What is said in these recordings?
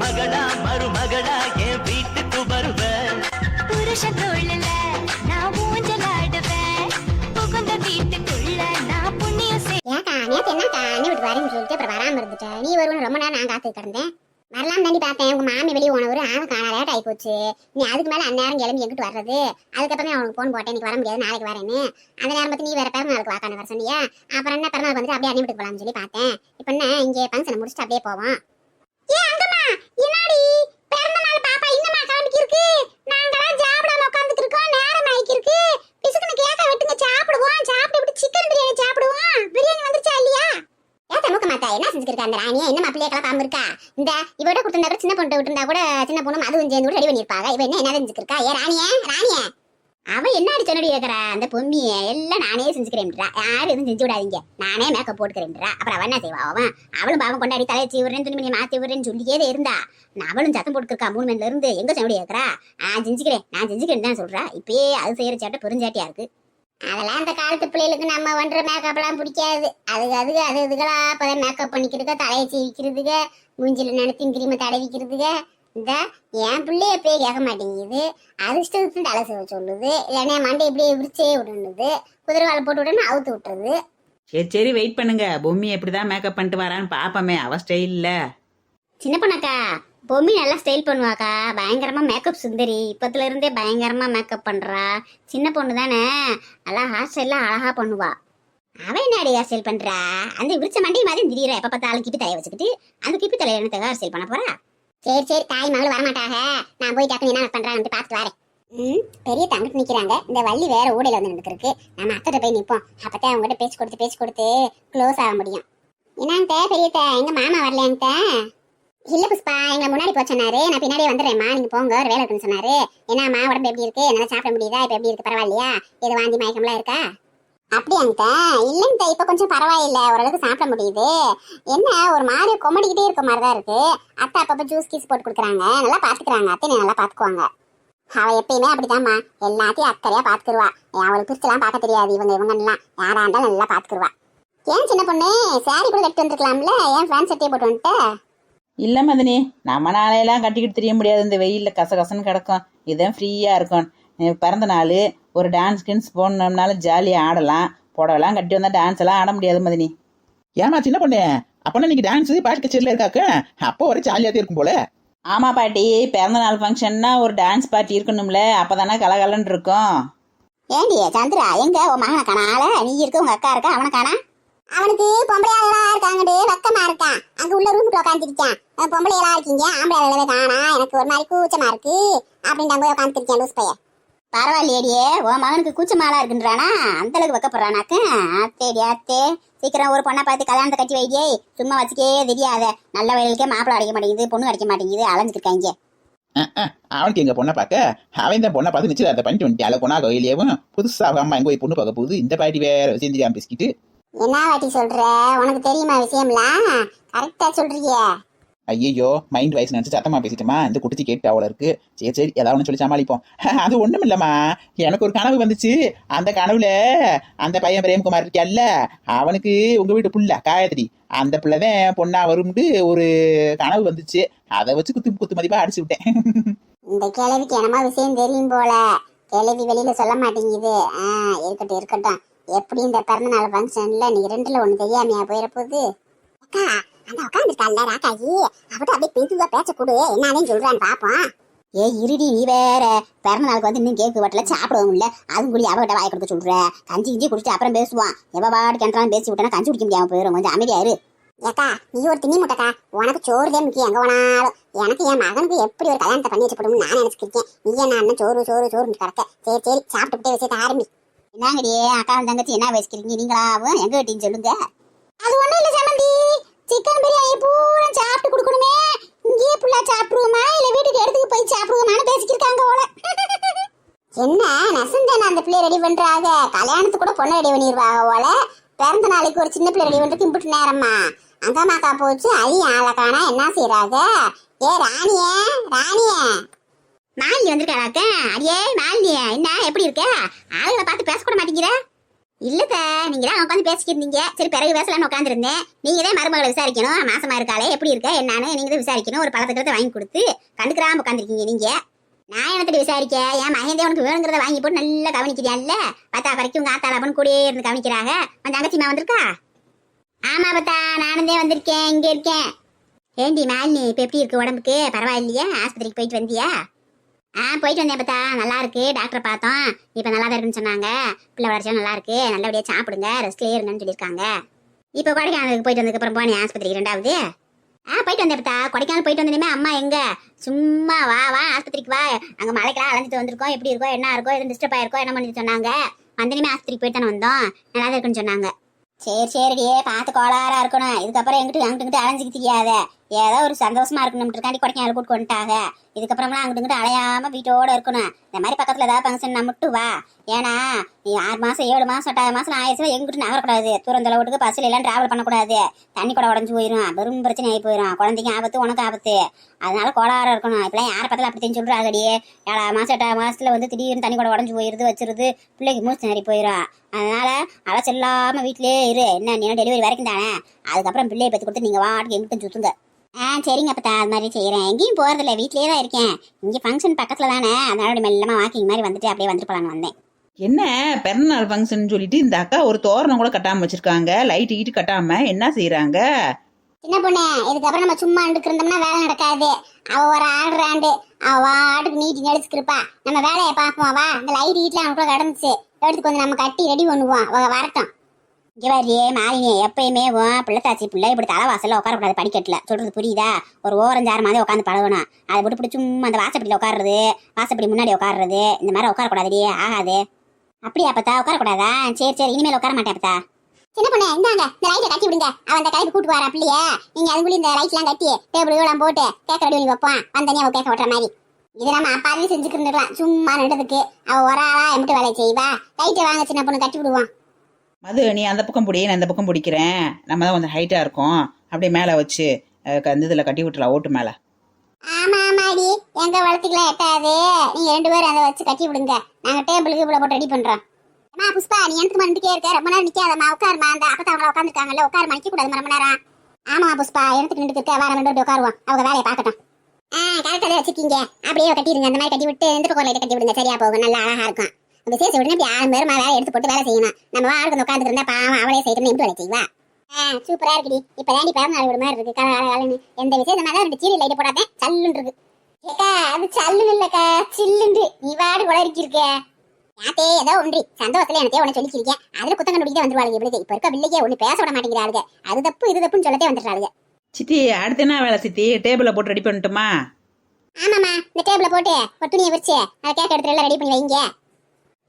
மகளா மருமகளா என் வீட்டுக்கு வருவ புருஷ தோழல நான் ஊஞ்சலாடுவேன் புகுந்த வீட்டுக்குள்ள நான் புண்ணியம் செய் ஏக்கா நேத்து என்னக்கா அண்ணி விட்டு வரேன்னு சொல்லிட்டு அப்புறம் வராம இருந்துட்டேன் நீ வருவன்னு ரொம்ப நேரம் நான் காத்து கிடந்தேன். வரலாம் தாண்டி பார்த்தேன். உங்க மாமி வெளியே போனவரு ஆளை காண லேட் ஆகி போச்சு. நீ அதுக்கு மேல அந்நேரம் கிளம்பி எங்கிட்டு வர்றது? அதுக்கப்புறம் அவனுக்கு ஃபோன் போட்டேன். இன்னைக்கு வர முடியாது நாளைக்கு வரேன்னு. அந்த நேரம் பார்த்து நீ வேற பிறந்த நாளுக்கு வாக்கான வர சொன்னியா அப்புறம் என்ன பிறந்த நாளுக்கு வந்துட்டு அப்படியே அண்ணி வீட்டுக்கு போலாம்னு சொல்லி பார்த்தேன். இப்போ என்ன இங்கே ஃபங்க்ஷனை முடிச்சுட்டு அப்படியே போவோம். ஏ அங்கம்மா என்னடி பிறந்த நாள் பாப்பா இன்னமா கிளம்பிக்கு இருக்கு? நாங்களாம் சாப்பிடாம உட்காந்துட்டு இருக்கோம் நேரம் ஆயிக்கு இருக்கு பிசுக்குன்னு கேக்க வெட்டுங்க சாப்பிடுவோம். சாப்பிட்டு இப்படி சிக்கன் பிரியாணி சாப்பிடுவோம். பிரியாணி வந்துருச்சா இல்லையா? ஏத்த மூக்க மாத்தா என்ன செஞ்சுருக்கா அந்த ராணியா? என்ன மாப்பிள்ளைய கலப்பாம இருக்கா? இந்த இவட கொடுத்திருந்தா கூட சின்ன பொண்ணு விட்டுருந்தா கூட சின்ன பொண்ணும் அதுவும் சேர்ந்து கூட ரெடி பண்ணிருப்பாங்க இவ என்ன என்ன செஞ்சுருக்கா ஏ ராணியே ராணியே. அவன் என்ன சொன்னடி கேக்குறா? அந்த பொம்மிய எல்லாம் நானே செஞ்சுக்கிறேன்டா யாரும் எதுவும் செஞ்சு விடாதீங்க. நானே மேக்கப் போட்டுக்கிறேன்டா அப்புறம் அவன் என்ன செய்வா அவன்? அவளும் பாவம் கொண்டாடி தலையை சீவுறேன் துணிமணி மாத்தி விடுறேன்னு சொல்லியே இருந்தா. நான் அவளும் சத்தம் போட்டுருக்கா மூணு மணில இருந்து. எங்க சொன்னடி கேக்குறா? நான் செஞ்சுக்கிறேன். நான் செஞ்சுக்கிறேன் தான் சொல்றா. இப்பயே அது செய்யற சேட்டை பெருஞ்சாட்டியா இருக்கு. அதெல்லாம் அந்த காலத்து பிள்ளைகளுக்கு நம்ம பண்ற மேக்கப்லாம் பிடிக்காது. அதுக்கு அதுக்கு அது இதுகளா அப்பதான் மேக்கப் பண்ணிக்கிறதுக்க தலையை சீவிக்கிறதுக மூஞ்சில நினைத்தின் கிரீமை தடவிக்கிறதுக இந்த என் பிள்ளைய போய் கேட்க மாட்டேங்குது. அது இஷ்டத்துக்கு தலை செய்ய சொல்லுது இல்லைன்னா மண்டை இப்படியே விரிச்சே விடுனுது குதிரை வாழை போட்டு விடணும் அவுத்து விட்டுறது சரி சரி வெயிட் பண்ணுங்க. பொம்மி எப்படிதான் மேக்கப் பண்ணிட்டு வரான்னு பாப்போமே. அவ ஸ்டைல்ல சின்ன பொண்ணாக்கா பொம்மி நல்லா ஸ்டைல் பண்ணுவாக்கா. பயங்கரமா மேக்கப் சுந்தரி. இப்பத்துல இருந்தே பயங்கரமா மேக்கப் பண்றா. சின்ன பொண்ணு தானே. நல்லா ஹேர் ஸ்டைல்லாம் அழகா பண்ணுவா. அவ என்ன ஹேர் ஸ்டைல் பண்றா? அந்த விரிச்ச மண்டி மாதிரி திடீர எப்ப பார்த்தாலும் கிப்பி தலைய வச்சுக்கிட்டு அந்த கிப்பி தலையில எனக்கு ஹேர் ஸ்டைல் பண்ண போறா? சரி சரி தாய் மகள் வரமாட்டாக. நான் போய் டக்கு என்ன பண்றாங்க வந்து பார்த்து வரேன். ம் பெரிய தங்கிட்டு நிக்கிறாங்க. இந்த வள்ளி வேற ஊடையில வந்து நின்றுருக்கு நம்ம அத்தை போய் நிற்போம் அப்பதான் அவங்ககிட்ட பேச்சு கொடுத்து பேச்சு கொடுத்து க்ளோஸ் ஆக முடியும். என்னங்க பெரியத்த எங்க மாமா வரலையாங்க இல்ல புஷ்பா எங்க முன்னாடி போக சொன்னாரு. நான் பின்னாடியே வந்துடுறேன்மா. நீங்க போங்க ஒரு வேலை இருக்குன்னு சொன்னாரு. என்னம்மா உடம்பு எப்படி இருக்கு? என்னால சாப்பிட முடியுதா? இப்ப எப்படி இருக்கு? பரவாயில்லையா? எது வாந்தி மயக்கம்லாம் இருக்கா? அப்படியாங்க. இல்லைங்க இப்ப கொஞ்சம் பரவாயில்ல. ஓரளவுக்கு சாப்பிட முடியுது. என்ன ஒரு மாதிரி கொமடிக்கிட்டே இருக்க மாதிரி தான் இருக்கு. அத்தை அப்பப்ப ஜூஸ் கீஸ் போட்டு கொடுக்குறாங்க. நல்லா பாத்துக்கிறாங்க. அத்தை நல்லா பாத்துக்குவாங்க. அவ எப்பயுமே அப்படிதாம்மா. எல்லாத்தையும் அக்கறையா பாத்துக்குருவா. அவளுக்கு பிரிச்செல்லாம் பார்க்க தெரியாது. இவங்க இவங்க எல்லாம் யாரா இருந்தாலும் நல்லா பாத்துக்குருவா. ஏன் சின்ன பொண்ணு? சாரி கூட கட்டி வந்துருக்கலாம்ல. ஏன் ஃபேன் சட்டையை போட்டு வந்துட்ட? இல்ல மதனி நம்ம நாளையெல்லாம் கட்டிக்கிட்டு தெரிய முடியாது. இந்த வெயில்ல கச கசன்னு கிடக்கும். இதான் ஃப்ரீயா இருக்கும். பிறந்த நாள் ஒரு டான்ஸ் கின்ஸ் போனோம்னாலும் ஜாலியா ஆடலாம். புடவெல்லாம் கட்டி வந்தா டான்ஸ் எல்லாம் ஆட முடியாது மதனி. ஏமா சின்ன பொண்ணு? அப்பனா நீங்க டான்ஸ் பாட்டு கச்சேரியில இருக்காக்க? அப்போ ஒரு ஜாலியா இருக்கும் போல. ஆமா பாட்டி பிறந்த நாள் ஃபங்க்ஷன்னா ஒரு டான்ஸ் பார்ட்டி இருக்கணும்ல அப்பதானே கலகலன்னு இருக்கும். ஏண்டி சந்திரா எங்க? உன் மகனை காணால நீ இருக்க உங்க அக்கா இருக்கா? அவனை காணா? அவனுக்கு பொம்பளை ஆளா இருக்காங்கடு வெக்கமா இருக்கான் அங்க உள்ள ரூமுக்கு உட்காந்துருக்கான் பொம்பளை ஆளா இருக்கீங்க? ஆம்பளை ஆளவே காணா? எனக்கு ஒரு மாதிரி கூச்சமா இருக்கு. அப்படின்னு போய் உட்காந்துருக்கேன் லூஸ் பையன் பரவாயில்லையடியே உன் மகனுக்கு கூச்சமாலா இருக்குன்றானா அந்த அளவுக்கு வைக்கப்படுறானாக்க? அத்தேடி அத்தே சீக்கிரம் ஒரு பொண்ணை பார்த்து கல்யாணத்தை கட்டி வைடியே சும்மா வச்சுக்கே தெரியாத. நல்ல வயலுக்கே மாப்பிள்ளை அடிக்க மாட்டேங்குது பொண்ணு அடிக்க மாட்டேங்குது அலைஞ்சிருக்காங்க அவனுக்கு எங்க பொண்ணை பார்க்க? அவன் தான் பொண்ணை பார்த்து நிச்சயதார்த்தம் பண்ணிட்டு வந்துட்டால பொண்ணா கோயிலேயும் புதுசா அவ அம்மா எங்க போய் பொண்ணு பார்க்க போகுது? இந்த பாட்டி வேற செஞ்சிரியாம பேசிக்கிட்டு. என்ன வாட்டி சொல்ற? உனக்கு தெரியுமா விஷயம்லாம்? கரெக்டா சொல்றியே. ஐயோ மைண்ட் வயசு நினச்சி சத்தமாக பேசிட்டுமா இந்த குட்டிச்சு கேட்டு அவள இருக்கு. சரி சரி ஏதாவது ஒன்று சொல்லி சமாளிப்போம். அது ஒன்றும் இல்லைம்மா. எனக்கு ஒரு கனவு வந்துச்சு. அந்த கனவுல அந்த பையன் பிரேம்குமார் இருக்கியல்ல அவனுக்கு உங்கள் வீட்டு புள்ள காயத்ரி. அந்த பிள்ளை தான் பொண்ணா வரும்னு ஒரு கனவு வந்துச்சு. அதை வச்சு குத்து குத்து மதிப்பாக அடிச்சு விட்டேன். இந்த கிழவிக்கு என்னமா விஷயம் தெரியும் போல. கிழவி வெளியில சொல்ல மாட்டேங்குது. ஆ இருக்கட்டும் இருக்கட்டும். எப்படி இந்த பிறந்த நாள் ஃபங்க்ஷன்ல நீ ரெண்டுல ஒன்று தெரியாமையா போயிட போகுது? அந்த உட்காந்துருக்கால ராக்காயி அவட்ட அப்படியே பேசுவா பேச்ச கொடு. என்னன்னு சொல்றான்னு பாப்போம். ஏ இருடி நீ வேற. பிறந்த நாளுக்கு வந்து இன்னும் கேக்கு வட்டல சாப்பிடவும் இல்ல. அதுவும் கூடி அவகிட்ட வாய கொடுக்க சொல்ற. கஞ்சி கிஞ்சி குடிச்சிட்டு அப்புறம் பேசுவான். எவ பாடு கிணறாலும் பேசி விட்டனா கஞ்சி குடிக்க முடியாம போயிடும் கொஞ்சம் அமைதியா இரு. ஏக்கா நீ ஒரு திணி முட்டைக்கா. உனக்கு சோறு தான் முக்கியம். எங்க போனாலும். எனக்கு என் மகனுக்கு எப்படி ஒரு கல்யாணத்தை பண்ணி வச்சுப்படும்னு நான் நினைச்சிருக்கேன் நீ என்ன சோறு சோறு சோறு கிடக்க. சரி சரி சாப்பிட்டுட்டே விஷயத்த ஆரம்பி. என்னங்கடியே அக்கா தங்கச்சி என்ன வச்சுக்கிறீங்க நீங்களாவும் எங்க கிட்டீங்க சொல்லுங்க. அது ஒண்ணும் இல்ல சமந்தி. சிக்கன் பிரியாணி பூரா சாப்பிட்டு கொடுக்கணுமே. இங்கேயே புள்ளா சாப்பிடுவோமா? இல்லை வீட்டுக்கு எடுத்துக்கு போய் சாப்பிடுவோமான்னு பேசிக்கிருக்காங்க போல. என்ன நெசந்தேன அந்த பிள்ளை ரெடி பண்ணுறாங்க கல்யாணத்துக்கு கூட பொண்ணு ரெடி பண்ணிடுவாங்க போல. பிறந்த நாளைக்கு ஒரு சின்ன பிள்ளை ரெடி பண்றதுக்கு இம்புட்டு நேரம்மா. அங்க மாக்கா போச்சு அழி ஆளை காணா என்ன செய்யறாங்க ஏ ராணியே ராணியே. மாலினி வந்திருக்காளாக்க அடியே மாலினி என்ன எப்படி இருக்க? ஆளுகளை பார்த்து பேசக்கூட மாட்டேங்கிற. இல்லக்கா நீங்க தான் உட்காந்து பேசிக்கிட்டு இருந்தீங்க சரி பிறகு பேசலாம்னு உட்காந்துருந்தேன். நீங்க தான் மருமகளை விசாரிக்கணும். மாசமா இருக்காளே எப்படி இருக்க என்னன்னு நீங்க தான் விசாரிக்கணும். ஒரு பழத்துக்கிறத வாங்கி கொடுத்து கண்டுக்கிறாம உட்காந்துருக்கீங்க நீங்க. நான் என்னத்துட்டு விசாரிக்க? என் மகந்தே உனக்கு வேணுங்கிறத வாங்கி போட்டு நல்லா கவனிக்கிறியான்ல பத்தா வரைக்கும் உங்க ஆத்தால அப்படின்னு கூடயே இருந்து கவனிக்கிறாங்க. உன் தங்கச்சிமா வந்திருக்கா? ஆமா பத்தா நானும் தான் வந்திருக்கேன் இங்க இருக்கேன். ஏண்டி மாலினி இப்ப எப்படி இருக்கு உடம்புக்கு? பரவாயில்லையா? ஆஸ்பத்திரிக்கு போயிட்டு வந்தியா? ஆ போயிட்டு வந்தேன் பார்த்தா. நல்லா இருக்கு டாக்டர் பார்த்தோம். இப்போ நல்லா தான் இருக்குன்னு சொன்னாங்க. பிள்ளை வளர்ச்சியும் நல்லா இருக்கு நல்லபடியா சாப்பிடுங்க. ரெஸ்ட்லயே இருங்கன்னு சொல்லியிருக்காங்க. இப்போ கொடைக்கானலுக்கு போயிட்டு வந்ததுக்கு அப்புறம் போனேன் ஆஸ்பத்திரிக்கு ரெண்டாவது ஆ போயிட்டு வந்தேன் பார்த்தா. கொடைக்கானல் போயிட்டு வந்தேனே அம்மா எங்க? சும்மா வா வா ஆஸ்பத்திரிக்கு வா. அங்க மலைக்கெல்லாம் அலைஞ்சிட்டு வந்திருக்கோம். எப்படி இருக்கோ என்ன இருக்கோ எதுவும் டிஸ்டர்ப் ஆயிருக்கோ என்ன பண்ணிட்டு சொன்னாங்க. வந்தனையுமே ஆஸ்பத்திரிக்கு போயிட்டு தானே வந்தோம். நல்லா தான் இருக்குன்னு சொன்னாங்க. சரி சரிடியே பார்த்து கோளாரா இருக்கணும். இதுக்கப்புறம் எங்கிட்ட அங்கிட்டு அலைஞ்சிக்கிட்டு தெரியாத. ஏதோ ஒரு சந்தோஷமா இருக்கணும்ன்றக்காண்டி கொடைக்கானல் கூட்டு வந்துட்டாங்க. இதுக்கப்புறம்லாம் அங்கிட்டு இங்கிட்டு அலையாம வீட்டோட இருக்கணும். இந்த மாதிரி பக்கத்துல ஏதாவது ஃபங்க்ஷன் மட்டும் வா. ஏன்னா நீ ஆறு மாசம் ஏழு மாசம் எட்டாவது மாசம் ஆயிடுச்சுன்னா எங்கிட்டு நகரக்கூடாது தூரந்தல வீட்டுக்கு பஸ்ல எல்லாம் டிராவல் பண்ணக்கூடாது. தண்ணி கூட உடஞ்சு போயிடும் பெரும் பிரச்சனை ஆகி போயிடும் குழந்தைக்கு ஆபத்து உனக்கு ஆபத்து. அதனால கோளாறு இருக்கணும். இப்பெல்லாம் யாரை பார்த்தாலும் அப்படி சொல்றாங்கடி? ஏழாவது மாசம் எட்டாவது மாசத்துல வந்து திடீர்னு தண்ணி கூட உடஞ்சு போயிருது வச்சிருது. பிள்ளைக்கு மூச்சு நிறைய போயிடும் அதனால அலைச்சல் வீட்டிலேயே வீட்லயே இரு. என்ன நீ டெலிவரி வரைக்கும் தானே? அதுக்கப்புறம் பிள்ளையை பத்தி கொடுத்து நீங்க வாட்டுக்கு எங்கிட்டும் சுத்துங்க. ஆ சரிங்க அப்பத்தா அது மாதிரி செய்கிறேன் எங்கேயும் போகிறதில்ல வீட்லயே தான் இருக்கேன். இங்கே ஃபங்க்ஷன் பக்கத்தில் தானே அதனால அப்படி மெல்லமா வாக்கிங் மாதிரி வந்துட்டு அப்படியே வந்துட்டு போலான்னு வந்தேன். என்ன பிறந்தநாள் ஃபங்க்ஷன் சொல்லிட்டு இந்த அக்கா ஒரு தோரணம் கூட கட்டாம வச்சிருக்காங்க. லைட் ஈட்டு கட்டாம என்ன செய்யறாங்க சின்ன பொண்ணு இதுக்கப்புறம் நம்ம சும்மா இருந்துக்கு இருந்தோம்னா வேலை நடக்காது. அவ ஒரு ஆடுறாண்டு அவ ஆட்டுக்கு நீட்டி நடிச்சுக்கிருப்பா நம்ம வேலையை பார்ப்போம் வா. இந்த லைட் வீட்டில் அவனுக்குள்ள கிடந்துச்சு. எடுத்து கொஞ்சம் நம்ம கட்டி ரெடி பண்ணுவோம். வரட்டும். இங்கே வரியே மாலினி எப்பயுமே உன் பிள்ளைத்தாச்சி பிள்ளை இப்படி தலைவாசல்ல உட்காரக்கூடாது படிக்கட்டில். சொல்றது புரியுதா? ஒரு ஓரஞ்சாறு மாதிரி உட்காந்து பழகணும். அதை விட்டு பிடிச்சும் சும்மா அந்த வாசப்படியில் உட்காருறது வாசப்படி முன்னாடி உட்காருறது இந்த மாதிரி உட்காரக்கூடாதுடி ஆகாது. அப்படியா அப்பத்தா? உட்காரக்கூடாதா? சரி சரி இனிமேல் உட்கார மாட்டேன் அப்பத்தா. சின்ன பொண்ணு இந்தாங்க இந்த லைட்டை கட்டி விடுங்க. அவன் அந்த கைக்கு கூட்டு வரா பிள்ளைய. நீங்க அதுக்குள்ள இந்த ரைட்லாம் கட்டி டேபிள் எல்லாம் போட்டு கேக்க ரெடி பண்ணி வைப்பான். வந்தனே அவ கேட்க ஓட்டுற மாதிரி. இது நம்ம அப்பாவே செஞ்சுக்கிட்டு இருந்துக்கலாம் சும்மா நின்றதுக்கு. அவ ஒரு ஆளா எம்பிட்டு வேலையை செய்வா. லைட்டை வாங்க சின்ன பொண்ணு கட்டி விடுவான். அது நீ அந்த பக்கம் பிடி நான் இந்த பக்கம் பிடிக்கிறேன். நம்ம தான் கொஞ்சம் ஹைட்டாக இருக்கோம். அப்படியே மேலே வச்சு அந்த க- இந்த இதில் கட்டி விட்டுலாம் ஓட்டு மேலே. ஆமா ஆமாடி. எங்க வளர்த்துக்கலாம் எட்டாது. நீங்க ரெண்டு பேரும் அதை வச்சு கட்டி விடுங்க. நாங்க டேபிளுக்கு இவ்வளவு போட்டு ரெடி பண்றோம். அம்மா புஷ்பா நீ எனக்கு மண்டிக்கே இருக்க? ரொம்ப நேரம் நிக்காதம்மா. உட்காருமா அந்த அப்பா அவங்க உட்காந்துருக்காங்கல்ல உட்காரு மணிக்க கூடாது ரொம்ப நேரம். ஆமா புஷ்பா. எனக்கு நின்று இருக்க? வேற ரெண்டு உட்காருவோம். அவங்க வேலையை பார்க்கட்டும். ஆ கரெக்டாக வச்சிருக்கீங்க. அப்படியே கட்டிடுங்க. அந்த மாதிரி கட்டி விட்டு இந்த பக்கம் லைட்டை கட்டி விடுங்க. சரியா போகும். நல்லா அழகா இருக்கும். விசேஷம் விடுங்க இப்படி ஆறு பேரும் வேலை எடுத்து போட்டு வேலை செய்யணும். நம்ம வாழ்க்கை உட்காந்துட்டு இருந்தா பாவம் அவளே செய்யணும் எப்படி வேலை செய்வா ஆ சூப்பரா இருக்குடி. இப்ப தாண்டி பிறந்த நாள் விட மாதிரி இருக்கு? கல கல கலன்னு. எந்த விசேஷம் தான் ரெண்டு சீரி லைட் போடாதே சல்லுன்னு இருக்கு. ஏக்கா அது சல்லுன்னு இல்லக்கா. சில்லுண்டு. நீ வாடு உளறிக்கி இருக்க யாத்தே ஏதோ ஒன்றி. சந்தோஷத்துல எனக்கே உன சொல்லிச்சிருக்கேன் அதுல குத்தம் கண்டுபிடிக்க வந்துருவாளுங்க இப்படி இப்ப இருக்க பிள்ளைக்கே ஒண்ணு பேச விட மாட்டேங்கிறாளுங்க அது தப்பு இது தப்புன்னு சொல்லத்தே வந்துடுறாளுங்க சித்தி அடுத்து என்ன வேலை சித்தி? டேபிளை போட்டு ரெடி பண்ணட்டுமா? ஆமாமா இந்த டேபிள போட்டு ஒரு துணியை விரிச்சு அதை கேட்க எல்லாம் ரெடி பண்ணி வைங்க.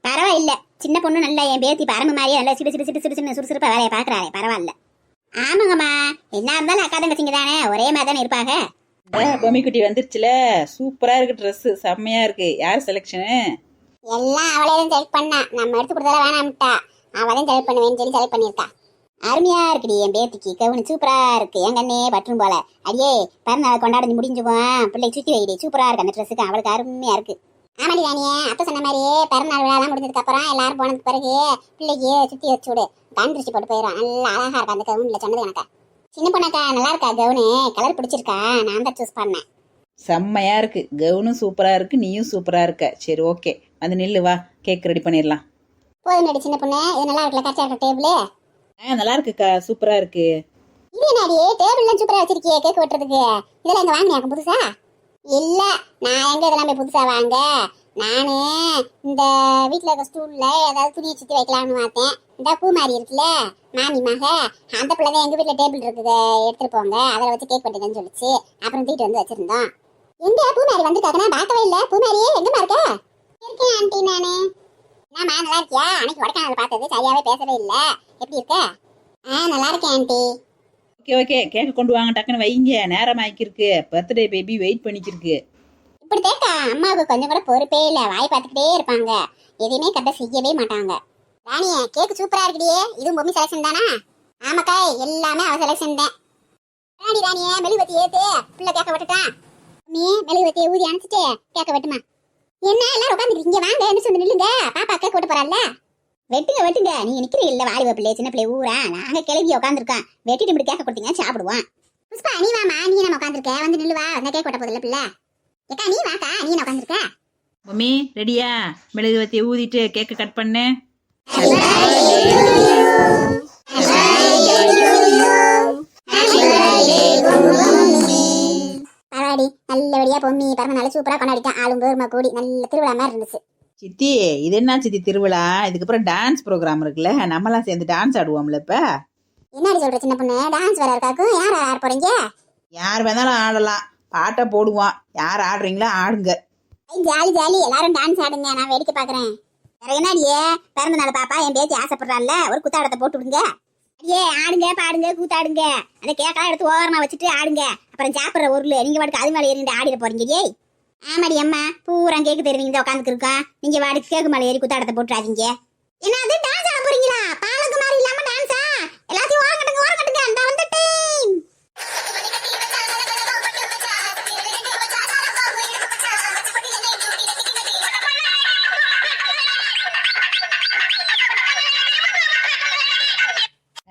பரவாயில்ல. சின்ன பொண்ணு நல்லா என் பேத்தி பரம மாதிரியே நல்லா சிடு சிடு சிடு சிடு சின்ன சுறுசுறுப்பா வேலையை பாக்குறாளே பரவாயில்ல. ஆமாங்கம்மா. என்ன இருந்தாலும் அக்கா தங்கச்சிங்க தானே. ஒரே மாதிரி தானே இருப்பாங்க. பொம்மி குட்டி வந்துருச்சுல. சூப்பரா இருக்கு Dress. செம்மையா இருக்கு. யார் செலெக்ஷனு எல்லாம் அவளே தான் செலக்ட் பண்ணா. நம்ம எடுத்து கொடுத்தால வேணாம்ட்டா. அவ தான் செலக்ட் பண்ணுவேன்னு சொல்லி செலக்ட் பண்ணியிருக்கா. அருமையா இருக்குடி என் பேத்திக்கு. கவுனு சூப்பரா இருக்கு. என் கண்ணே பற்றும் போல. அடியே பிறந்தநாள் கொண்டாடி முடிஞ்சுவோம் பிள்ளை சுத்தி வைடி. சூப்பரா இருக்கு அந்த ட்ரெஸ்ஸுக்கு அவளுக்கு அருமையா இருக்கு. ஆமாடி ராணியே அப்ப சொன்ன மாதிரியே பிறந்தநாள் விழாலாம் முடிஞ்சதுக்கு அப்புறம் எல்லாரும் போனதுக்கு பிறகு பிள்ளைக்கு சுத்தி வச்சு விடு. கண் திருஷ்டி போட்டு போயிடும் நல்லா அழகா இருக்கா அந்த கவுன்ல சொன்னது எனக்கு. சின்ன பொண்ணாக்கா நல்லா இருக்கா கவுனு? கலர் பிடிச்சிருக்கா? நான் தான் சூஸ் பண்ணேன். செம்மையா இருக்கு. கவுனும் சூப்பரா இருக்கு நீயும் சூப்பரா இருக்க. சரி ஓகே வந்து நில்லு வா. கேக் ரெடி பண்ணிடலாம். போதும் சின்ன பொண்ணு. இது நல்லா இருக்குல்ல கரெக்டா இருக்க டேபிள் ஆ நல்லா இருக்குக்கா சூப்பரா இருக்கு. இது என்னடி? டேபிள்லாம் சூப்பரா வச்சிருக்கியே கேக் வெட்டுறதுக்கு. இதெல்லாம் இங்க வாங்கினியாக்கும் புதுசா? இல்ல நான் எங்க இதெல்லாம் போய் புதுசா வாங்க? நானு இந்த வீட்டில் இருக்க ஸ்டூல்ல ஏதாவது துணியை சுற்றி வைக்கலாம்னு பார்த்தேன். இந்த பூமாரி இருக்குல்ல மாமி மக அந்த பிள்ளை தான் எங்க வீட்டில் டேபிள் இருக்குது எடுத்துட்டு போங்க அதில் வச்சு கேக் வெட்டுங்கன்னு சொல்லிச்சு. அப்புறம் தூக்கிட்டு வந்து வச்சிருந்தோம். எங்க பூமாரி வந்திருக்காங்க நான் பார்க்கவே இல்ல. பூமாரியே எங்கம்மா இருக்க? இருக்கேன் ஆண்டி நானு. என்னம்மா நல்லா இருக்கியா? அன்னைக்கு உடக்கானல பார்த்தது சரியாவே பேசவே இல்லை. எப்படி இருக்க? ஆ நல்லா இருக்கேன் ஆண்டி. Okay okay. கேக் கொண்டு வாங்க டக்குன்னு வைங்க. நேரம் ஆக்கிருக்கு பர்த்டே பேபி வெயிட் பண்ணிக்கிருக்கு. இப்படி தேக்கா அம்மாவுக்கு கொஞ்சம் கூட பொறுப்பே இல்ல. வாய் பார்த்துக்கிட்டே இருப்பாங்க. எதையுமே கரெக்டாக செய்யவே மாட்டாங்க. ராணியே கேக் சூப்பரா இருக்குடியே. இதுவும் பொம்மி செலக்ஷன் தானா? ஆமாக்கா எல்லாமே அவ செலக்ஷன் தான். ராணி ராணியே மெழுகுவத்தி ஏத்து. பிள்ளை கேட்க விட்டுட்டான் நீ மெழுகுவத்தியை ஊதி அணைச்சிட்டு கேட்க வெட்டுமா? என்ன எல்லாரும் உட்காந்துருக்கீங்க வாங்க. என்ன சொல்லி நில்லுங்க. பாப்பா கேட்க விட்டு போறாள்ல. வெட்டுங்க வெட்டுங்க. நீங்க நிக்கிறீங்க இல்ல வாலிப பிள்ளை சின்ன பிள்ளை ஊரா? நாங்க கிளம்பி உட்காந்துருக்கோம் வெட்டிட்டு இப்படி கேட்க கொடுத்தீங்க சாப்பிடுவோம். புஷ்பா நீ வாமா நீ நம்ம உட்காந்துருக்க வந்து நில்லு வா அந்த கேக் கொட்ட போதில்ல பிள்ளை. ஏக்கா நீ வாக்கா. நீ என்ன உட்காந்துருக்க மம்மி ரெடியா? மெழுகுவத்தி ஊதிட்டு கேக்கு கட் பண்ணு. பரவாடி நல்லபடியா பொம்மி. பிறந்த நாள் சூப்பரா கொண்டாடிட்டேன். ஆளும் பேருமா கூடி நல்ல திருவிழா மாதிரி இருந்துச்சு. சித்தி இது என்ன சித்தி திருவிழா? இதுக்கப்புறம் டான்ஸ் ப்ரோக்ராம் இருக்குல்ல நம்மலாம் சேர்ந்து டான்ஸ் ஆடுவோம்ல இப்ப. என்னடி சொல்ற சின்ன பொண்ணு? டான்ஸ் வேற இருக்காக்கும் யார் ஆட போறீங்க? யார் வேணாலும் ஆடலாம். பாட்டை போடுவோம் யார் ஆடுறீங்களோ ஆடுங்க. Jolly jolly. எல்லாரும் டான்ஸ் ஆடுங்க. நான் வேடிக்கை பாக்குறேன் வேற என்னடியே? பிறந்த நாள் பாப்பா என் பேத்தி ஆசைப்படுறாள்ல. ஒரு குத்தாடத்தை போட்டு விடுங்க. அடியே ஆடுங்க பாடுங்க கூத்தாடுங்க. அந்த கேக்கெல்லாம் எடுத்து ஓரமா வச்சுட்டு ஆடுங்க. அப்புறம் சாப்பிடுற உருளு நீங்க வாட்டுக்கு அது மேல ஏறிண்டு ஆடிட போறீங்க. ஏய். ஆமாடி அம்மா பூரா கேக்கு தெரிவிங்க உட்காந்துக்கு இருக்கா நீங்க வாடி கேக்கு மேல ஏறி குத்தாடத்தை போட்டுறாதீங்க. என்னது டான்ஸ் ஆட போறீங்களா? பாலக்கு மாதிரி இல்லாம டான்ஸா எல்லாத்தையும் ஓரம் கட்டுங்க ஓரம் கட்டுங்க அந்த வந்துட்டேன்.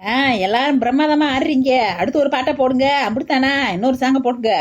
ஆ எல்லாரும் பிரமாதமா ஆடுறீங்க. அடுத்து ஒரு பாட்டை போடுங்க அப்படித்தானா? இன்னொரு சாங்க போடுங்க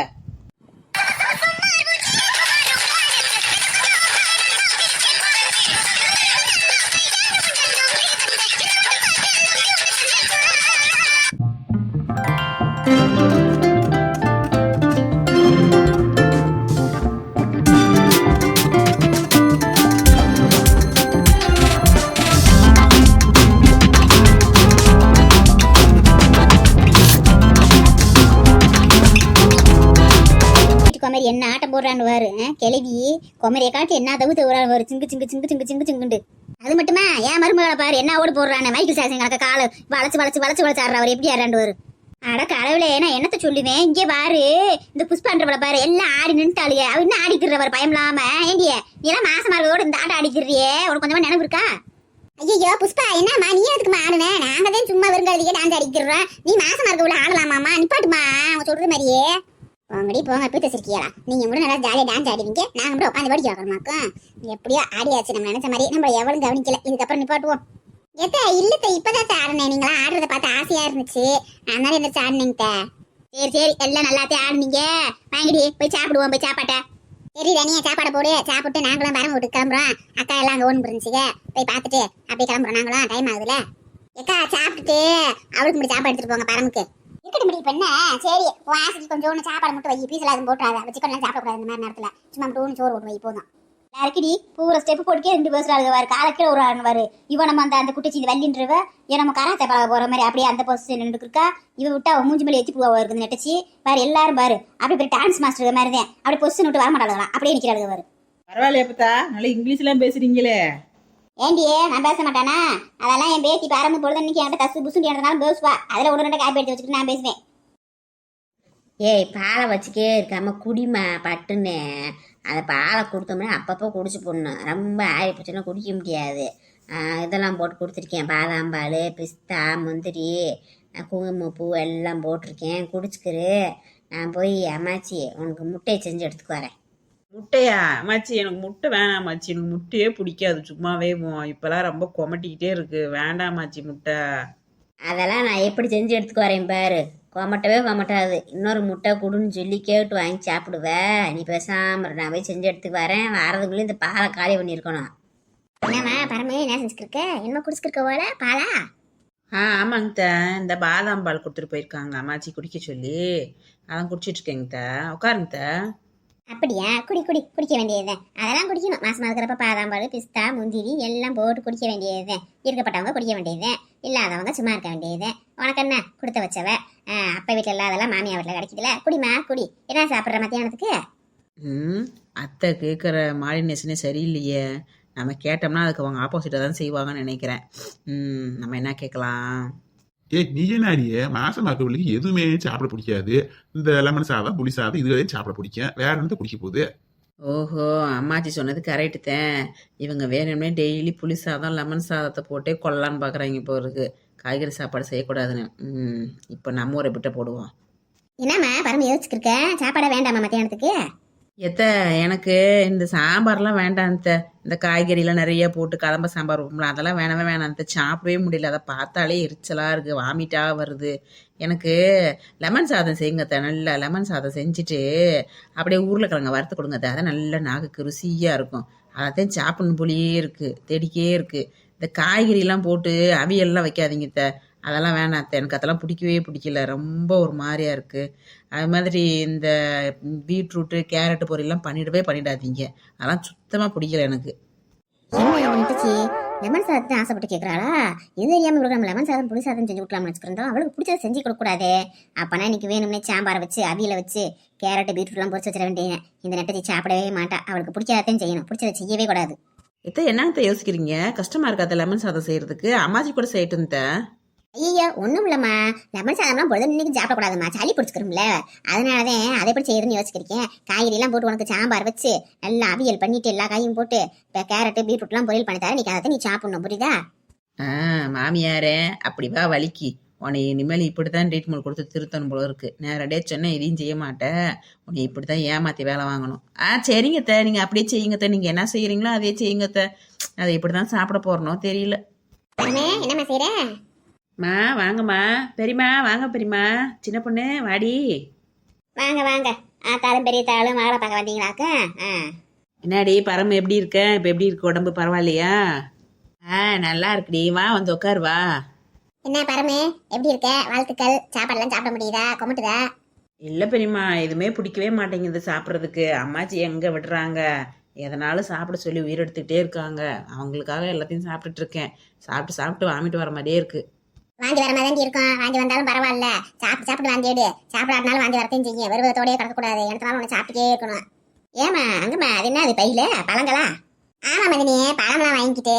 என்ன ஆட்டம் போடுறான்னு வாரு கிளவி குமரியை காட்டி என்ன தவிர்த்து விடுறான்னு வாரு சிங்கு சிங்கு சிங்கு சிங்கு சிங்கு சிங்குண்டு. அது மட்டுமா? ஏன் மருமகளை பாரு என்ன ஓடு போடுறானே? மைக்கிள் சாசன் கணக்க காலை. வளைச்சு வளைச்சு வளைச்சு வளைச்சு ஆடுற அவர். எப்படி ஆடாண்டு வரு அட கடவுளே நான் என்னத்த சொல்லுவேன்? இங்கே பாரு. இந்த புஷ்பான்றவளை பாரு. எல்லாம் ஆடி நின்றுட்டாளுங்க அவ இன்னும் ஆடிக்கிறவர் பயம் இல்லாம. ஏண்டிய நீ எல்லாம் மாசமா இருக்கோட இந்த ஆட்டம் ஆடிக்கிறியே? உனக்கு கொஞ்சமா நினைவு இருக்கா? ஐயோ புஷ்பா என்னம்மா? நீ எதுக்குமா ஆடுன நாங்க தான் சும்மா வெறுங்கிறதுக்கே டான்ஸ் அடிக்கிறோம். நீ மாசமா இருக்க உள்ள ஆடலாமாமா நிப்பாட்டுமா அவங்க சொல்ற மாதிரியே. உங்கடி போங்க பீத்த சிரிக்கியா நீங்க கூட நல்லா ஜாலியா டான்ஸ் ஆடுவீங்க நாங்க கூட உட்காந்து படிக்க வைக்கிறோமாக்கும் எப்படியோ ஆடியாச்சு நம்ம நினைச்ச மாதிரி. நம்ம எவ்வளவு கவனிக்கல. இதுக்கப்புறம் நிப்பாட்டுவோம். எத்த இல்லத்த இப்பதான் ஆடினேன் நீங்களா ஆடுறத பார்த்து ஆசையா இருந்துச்சு. அதனால இந்த ஆடுனீங்க சரி சரி எல்லாம் நல்லாத்தையும் ஆடுனீங்க. வாங்கிடி போய் சாப்பிடுவோம் போய் சாப்பாட்ட. சரி தனியா சாப்பாடை போடு. சாப்பிட்டு நாங்களும் பரம விட்டு கிளம்புறோம். அக்கா எல்லாம் அங்கே ஓன் புரிஞ்சுங்க போய் பார்த்துட்டு அப்படியே கிளம்புறோம். நாங்களும் டைம் ஆகுதுல. எக்கா சாப்பிட்டுட்டு அவளுக்கு மட்டும் சாப்பாடு எடுத்துட்டு போங்க பரமுக்கு. இருக்கட்டும் முடி பெண்ண சரி வாசிக்கு கொஞ்சம் ஒன்று சாப்பாடு மட்டும் வை. பீஸ் எல்லாம் போட்டுறாத. வச்சு கொஞ்சம் சாப்பிடக்கூடாது இந்த மாதிரி நேரத்தில். சும்மா மட்டும் சோறு போட்டு வை போதும். யாருக்குடி பூரா ஸ்டெப் போட்டுக்கே ரெண்டு பேசுறாங்க வாரு காலக்கே ஒரு ஆள் வாரு. இவன் நம்ம அந்த அந்த குட்டிச்சி வல்லின்றவ இவன் நம்ம கராத்தை பழக போற மாதிரி அப்படியே அந்த பொசிஷன் நின்று இருக்கா. இவ விட்டா மூஞ்சி மேலே எத்தி பூவா இருக்குது நெட்டச்சி. பாரு எல்லாரும் பாரு. அப்படி பெரிய டான்ஸ் மாஸ்டர் மாதிரி தான் அப்படியே பொசிஷன் விட்டு வர மாட்டாங்களாம் அப்படியே நிக்கிறாளுங்க பாரு. பரவாயில்லையா பத்தா நல்லா இங்கிலீஷ்லாம் பேசுறீங்களே. ஏண்டியே நான் பேச மாட்டானா? அதெல்லாம் என் பேத்தி பறந்து பொழுது இன்னைக்கு என்கிட்ட தசு புசுண்டு எடுத்தனாலும் பேசுவா. அதில் ஒரு ரெண்டு காப்பி எடுத்து வச்சுட்டு நான் பேசுவேன். ஏய் பாலை வச்சுக்கே இருக்காம குடிமா பட்டுன்னு. அதை பாலை கொடுத்தோம்னா அப்பப்போ குடிச்சு போடணும். ரொம்ப ஆறி போச்சுன்னா குடிக்க முடியாது. இதெல்லாம் போட்டு கொடுத்துருக்கேன். பாதாம் பால் பிஸ்தா முந்திரி குங்குமப்பூ எல்லாம் போட்டிருக்கேன். குடிச்சுக்கிரு நான் போய் அம்மாச்சி உனக்கு முட்டையை செஞ்சு எடுத்துக்கு வரேன். முட்டையா? அம்மாச்சி எனக்கு முட்டை வேணாமாச்சி எனக்கு முட்டையே பிடிக்காது. சும்மாவே இப்பெல்லாம் ரொம்ப கொமட்டிக்கிட்டே இருக்கு. வேண்டாமாச்சி முட்டை. அதெல்லாம் நான் எப்படி செஞ்சு எடுத்துக்கு வரேன் பாரு. கொமட்டவே கொமட்டாது. இன்னொரு முட்டை கொடுன்னு சொல்லி கேட்டு வாங்கி சாப்பிடுவேன் நீ பேசாம. நான் போய் செஞ்சு எடுத்துக்கு வரேன். வரதுக்குள்ளே இந்த பாலை காலி பண்ணியிருக்கணும். என்னம்மா பரமே என்ன செஞ்சுருக்க என்ன குடிச்சிருக்க போல? பாலா? ஆ ஆமாங்க இந்த பாதாம் பால் கொடுத்துட்டு போயிருக்காங்க. அம்மாச்சி குடிக்க சொல்லி. அதான் குடிச்சிட்டு இருக்கேங்க உட்காருங்க அப்படியா? குடி குடி குடிக்க வேண்டியது அதெல்லாம் குடிக்கணும். மாசமா இருக்கிறப்ப பாதாம்பாடு பிஸ்தா முந்திரி எல்லாம் போட்டு குடிக்க வேண்டியது இருக்கப்பட்டவங்க குடிக்க வேண்டியது இல்லாதவங்க சும்மா இருக்க வேண்டியது உனக்கு என்ன? கொடுத்த வச்சவ. அப்பா வீட்டில் இல்லாதெல்லாம் மாமியா வீட்டில் கிடைக்குதுல. குடிமா குடி. என்ன சாப்பிட்ற மத்தியானத்துக்கு? ம் அத்தை கேட்குற மாலினேஷனே சரியில்லையே. நம்ம கேட்டோம்னா அதுக்கு அவங்க ஆப்போசிட்டாக தான் செய்வாங்கன்னு நினைக்கிறேன். ம் நம்ம என்ன கேட்கலாம்? ஏய் நீ என்ன அடியே? மாசமா இருக்கவங்களுக்கு எதுவுமே சாப்பிட பிடிக்காது. இந்த லெமன் சாதம் புளி சாதம் இதுவே சாப்பிட பிடிக்கும். வேற என்னத்த குடிக்க போகுது? ஓஹோ அம்மாச்சி சொன்னது கரெக்டு தான் இவங்க வேணும்னே டெய்லி புளி சாதம் லெமன் சாதத்தை போட்டே கொல்லலான்னு பார்க்குறாங்க இப்போ இருக்கு. காய்கறி சாப்பாடு செய்யக்கூடாதுன்னு. ம் இப்போ நம்ம ஊரை விட்ட போடுவோம். என்னம்மா பரம யோசிச்சிருக்க சாப்பாடே வேண்டாமா மத்தியானத்துக்கு? எத்த எனக்கு இந்த சாம்பார்லாம் வேண்டாம் அத்தை. இந்த காய்கறிலாம் நிறைய போட்டு கதம்ப சாம்பார் வைப்போம்ல அதெல்லாம் வேணவே வேணாம் அந்த சாப்பிடவே முடியல. அதை பார்த்தாலே எரிச்சலாக இருக்குது வாமிட்டாக வருது. எனக்கு லெமன் சாதம் செய்யுங்கத்த நல்லா லெமன் சாதம் செஞ்சுட்டு அப்படியே உருளைக்கிழங்க வறுத்து கொடுங்க அதை நல்லா நாக்குக்கு ருசியாக இருக்கும். அதைத்தான் சாப்பிடணும் போலியே இருக்குது தேடிக்கே இருக்குது இந்த காய்கறிலாம் போட்டு அவியல்லாம் வைக்காதீங்கத்தை அதெல்லாம் வேணாம். எனக்கு அதெல்லாம் பிடிக்கவே பிடிக்கல. ரொம்ப ஒரு மாதிரியா இருக்குது அது மாதிரி இந்த பீட்ரூட்டு கேரட்டு பொரியெல்லாம் பண்ணிடவே பண்ணிடாதீங்க. அதெல்லாம் சுத்தமாக பிடிக்கல எனக்கு. லெமன் சாதத்தை ஆசைப்பட்டு கேட்குறாளா இது இவளுக்கு நம்ம லெமன் சாதம் புளி சாதம் செஞ்சு கொடுக்கலாம்னு வச்சுக்கிறோம் அவளுக்கு பிடிச்சதை செஞ்சு கொடுக்கூடாதே அப்பனா இன்னைக்கு வேணும்னே சாம்பாரை வச்சு அவியலை வச்சு கேரட்டு பீட்ரூட்லாம் பொரிச்சு வச்சிட வேண்டியது இந்த நெட்டத்தை சாப்பிடவே மாட்டா. அவளுக்கு பிடிச்சதையும் செய்யணும். பிடிச்சதை செய்யவே கூடாது. எத்த என்னத்த யோசிக்கிறீங்க? கஷ்டமா இருக்காத லெமன் சாதம் செய்யறதுக்கு. அம்மாச்சி கூட செய்யட்டும் ஐயோ ஒன்றும் இல்லைம்மா. லெமன் சாதம்லாம் பொழுது இன்னைக்கு சாப்பிடக்கூடாதும்மா. சளி பிடிச்சிக்கிறோம்ல அதனால தான் அதை எப்படி செய்யறதுன்னு யோசிச்சிருக்கேன். காய்கறிலாம் போட்டு உனக்கு சாம்பார் வச்சு நல்லா அவியல் பண்ணிட்டு எல்லா காயும் போட்டு இப்போ கேரட்டு பீட்ரூட்லாம் பொரியல் பண்ணி தரேன். நீ அதை நீ சாப்பிடணும் புரியுதா? ஆ மாமியாரே அப்படி வா வலிக்கு. உன்னை இனிமேல் இப்படி தான் ட்ரீட்மெண்ட் கொடுத்து திருத்தணும் போல இருக்கு. நேரடியாக சொன்னால் இதையும் செய்ய மாட்டேன் உன்னை இப்படி தான் ஏமாற்றி வேலை வாங்கணும். ஆ சரிங்க த நீங்கள் அப்படியே செய்யுங்க த நீங்கள் என்ன செய்கிறீங்களோ அதே செய்யுங்க த அதை இப்படி தான் சாப்பிட போறனோ தெரியல. என்னம்மா செய்யற மா வாங்கம்மா. பெரியம்மா வாங்க பெரியம்மா. சின்ன பொண்ணு வாடி. வாங்க வாங்க. ஆத்தாலும் பெரிய தாளும் மகளை பார்க்க வந்தீங்களாக்க? ஆ. என்னடி பரம் எப்படி இருக்க? இப்போ எப்படி இருக்கு உடம்பு? பரவாயில்லையா? ஆ நல்லா இருக்குடி. வா வந்து உட்காரு வா. என்ன பரமே எப்படி இருக்க? வாழ்த்துக்கள். சாப்பாடுலாம் சாப்பிட முடியுதா? கொமட்டுதா? இல்லை பெரியம்மா எதுவுமே பிடிக்கவே மாட்டேங்குது சாப்பிட்றதுக்கு. அம்மாச்சி எங்கே விடுறாங்க? எதனாலும் சாப்பிட சொல்லி உயிர் எடுத்துக்கிட்டே இருக்காங்க. அவங்களுக்காக எல்லாத்தையும் சாப்பிட்டுட்டு இருக்கேன். சாப்பிட்டு சாப்பிட்டு வாமிட்டு வர மாதிரியே இருக்கு. வாந்தி வர மாதிரி இருக்கும். வாந்தி வந்தாலும் பரவாயில்ல. சாப்பிட்டு சாப்பிட்டு வாந்தி எடு. சாப்பிடாதனாலும் வாந்தி வரத்தையும் செய்யும். வெறுவத்தோடய கிடக்கக்கூடாது எனக்கு ஒன்று சாப்பிட்டே இருக்கணும். ஏமா அங்கம்மா அது என்ன அது பையில? பழங்களா? ஆமா மதினி பழம்லாம் வாங்கிக்கிட்டு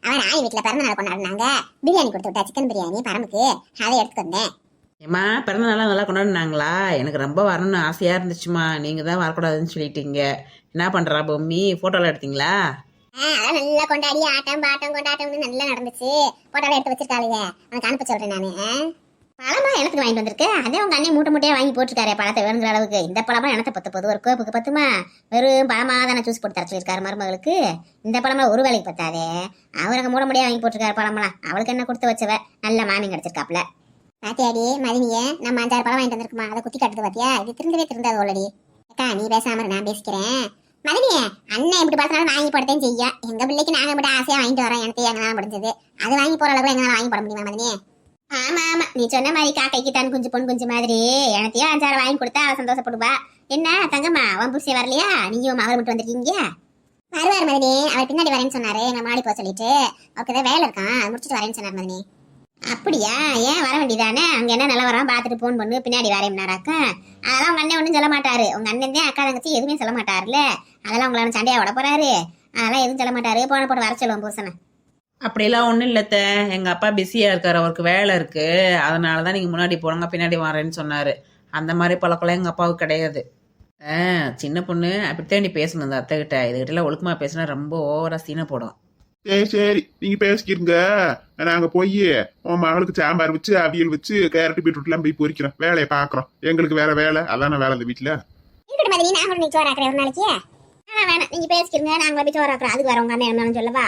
அவன் நாய் வீட்டில் பிறந்த நாள் கொண்டாடினாங்க. பிரியாணி கொடுத்து விட்டா சிக்கன் பிரியாணி பரமுக்கு அதை எடுத்துட்டு வந்தேன். ஏம்மா பிறந்த நாளாக நல்லா கொண்டாடினாங்களா? எனக்கு ரொம்ப வரணும்னு ஆசையாக இருந்துச்சுமா நீங்கள் தான் வரக்கூடாதுன்னு சொல்லிட்டீங்க. என்ன பண்ணுறா பொம்மி? ஃபோட்டோலாம் எடுத்தீங்களா? ஆ, நல்லா கொண்டாடி ஆட்டம் பாட்டம் கொண்டாட்டம்னு நல்லா நடந்துச்சு. போட்டோல எடுத்து வச்சிருக்காளுங்க. உனக்கு அனுப்ப சொல்றேன் நானு பழமா எனக்கு வாங்கிட்டு வந்திருக்கு? அதே உங்க அண்ணன் மூட்டை மூட்டையா வாங்கி போட்டிருக்காரு பழத்தை வேணுங்கிற அளவுக்கு. இந்த பழமா எனக்கு பத்து போது ஒரு கோப்புக்கு பத்துமா? வெறும் பழமா தானே ஜூஸ் போட்டு தர சொல்லியிருக்காரு மருமகளுக்கு. இந்த பழமா ஒரு வேலைக்கு பத்தாதே. அவருக்கு மூட முடியா வாங்கி போட்டிருக்காரு பழமெல்லாம். அவளுக்கு என்ன கொடுத்து வச்சவ? நல்ல மாமி கிடைச்சிருக்காப்ல பாத்தியாடி மதினிய நம்ம அஞ்சாறு பழம் வாங்கிட்டு வந்திருக்குமா? அதை குத்தி காட்டுது பாத்தியா? இது திருந்தவே திருந்தாது ஆல்ரெடி அக்கா நீ பேசாம நான் பேசிக்கிறேன். மதினிய அண்ணன் எப்படி பார்த்தாலும் வாங்கி போடத்தையும் செய்ய. எங்க பிள்ளைக்கு நாங்க மட்டும் ஆசையா வாங்கிட்டு வரோம் எனக்கு எங்கனாலும் முடிஞ்சது. அது வாங்கி போற அளவுக்கு எங்களால வாங்கி போட முடியுமா மதினியே ஆமா ஆமா. நீ சொன்ன மாதிரி காக்கைக்கு தான் குஞ்சு பொன் குஞ்சு மாதிரி. எனத்தையும் அஞ்சாறு வாங்கி கொடுத்தா அவ சந்தோஷப்படுவா. என்ன தங்கம்மா அவன் புருஷன் வரலையா? நீயும் மகள் மட்டும் வந்திருக்கீங்க? வருவார் மதினி அவர் பின்னாடி வரேன்னு சொன்னாரு. எங்க மாடி போக சொல்லிட்டு. அவருக்கு ஏதாவது வேலை இருக்கான் முடிச்சுட்டு முடிச்சிட்டு வரேன்னு சொன்னார் மதினி அப்படியா? ஏன் வர வேண்டியதானே? அங்க என்ன நிலவரம் பார்த்துட்டு போன் பண்ணு. பின்னாடி வரேன்னாராக்கா. அதெல்லாம் உங்க அண்ணன் ஒன்றும் சொல்ல மாட்டாரு. உங்க அண்ணன் தான் அக்கா தங்கச்சி எதுவுமே சொல்ல மாட்டாருல்ல. அதெல்லாம் உங்களால சண்டையா விட போறாரு. அதெல்லாம் எதுவும் சொல்ல மாட்டாரு. போன போட்டு வர சொல்லுவோம் புருஷனை. அப்படியெல்லாம் ஒன்றும் இல்லைத்த எங்கள் அப்பா பிஸியாக இருக்கார். அவருக்கு வேலை இருக்குது அதனால தான் நீங்கள் முன்னாடி போனாங்க பின்னாடி வரேன்னு சொன்னார். அந்த மாதிரி பழக்கம்லாம் எங்கள் அப்பாவுக்கு கிடையாது. ஆ சின்ன பொண்ணு. அப்படித்தான் நீ பேசணும் இந்த அத்தைக்கிட்ட இதுகிட்டலாம் ஒழுக்கமாக பேசினா ரொம்ப ஓவராக சீனை போடும். சரி சரி. நீங்க பேசிக்கிருங்க. நாங்க போய் உன் மகளுக்கு சாம்பார் வச்சு அவியல் வச்சு கேரட் பீட்ரூட் எல்லாம் போய் பொரிக்கிறோம் வேலையை பாக்குறோம் எங்களுக்கு வேற வேலை. அதான வேலை இந்த வீட்டுல வேணாம். நீங்க பேசிக்கிறீங்க நாங்களே போய் சோறாக்குறோம் அதுக்கு வர உங்க அண்ணன் என்னன்னு சொல்லவா?